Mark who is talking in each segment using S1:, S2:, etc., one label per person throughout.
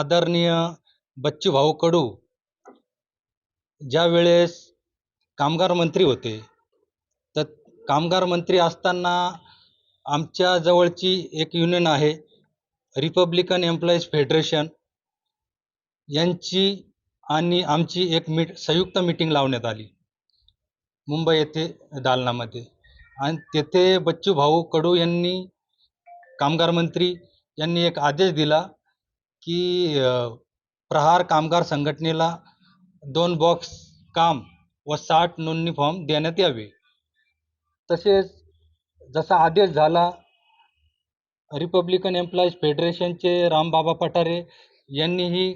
S1: आदरणीय बच्चूभाऊ कडू. ज्या वेळेस कामगार मंत्री होते तर कामगार मंत्री असताना आमच्या जवळची एक युनियन आहे रिपब्लिकन एम्प्लॉईज फेडरेशन. यांची आणि आमची एक मीट संयुक्त मीटिंग लावण्यात आली मुंबई येथे दालनामध्ये. आणि तेथे बच्चूभाऊ कडू यांनी कामगार मंत्री यांनी एक आदेश दिला की प्रहार कामगार संघटनेला दोन बॉक्स काम व साठ नोंदणी फॉर्म देण्यात यावे. तसेच जसा आदेश झाला रिपब्लिकन एम्प्लॉईज फेडरेशनचे रामबाबा पठारे यांनीही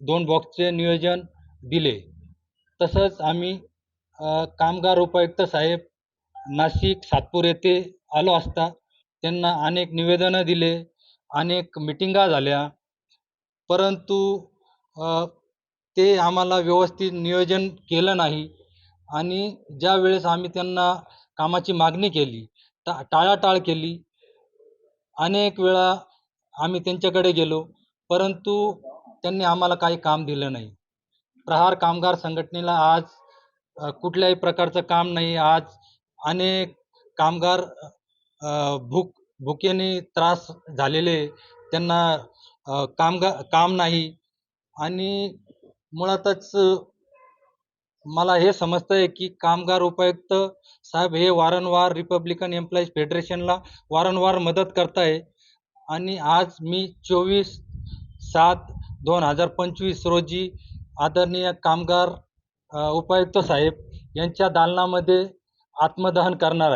S1: दोन बॉक्सचे नियोजन दिले. तसंच आम्ही कामगार उपायुक्त साहेब नाशिक सातपूर येथे आलो असता त्यांना अनेक निवेदनं दिले अनेक मिटिंगा झाल्या परंतु ते आम्हाला व्यवस्थित नियोजन केलं नाही. आणि ज्या वेळेस आम्ही त्यांना कामाची मागणी केली टा टाळाटाळ केली अनेक वेळा आम्ही त्यांच्याकडे गेलो परंतु त्यांनी आम्हाला काही काम दिलं नाही. प्रहार कामगार संघटनेला आज कुठल्याही प्रकारचं काम नाही. आज अनेक कामगार भूक भुकेने त्रास झालेले त्यांना कामगा काम नाही. आणि मुळातच मला हे समजतं आहे की कामगार उपायुक्त साहेब हे वारंवार रिपब्लिकन एम्प्लॉईज फेडरेशनला वारंवार मदत करताय. आहे आणि आज मी चोवीस सात दोन हजार पंचवीस रोजी आदरणीय कामगार उपायुक्त साहेब यांच्या दालनामध्ये आत्मदहन करणार आहे.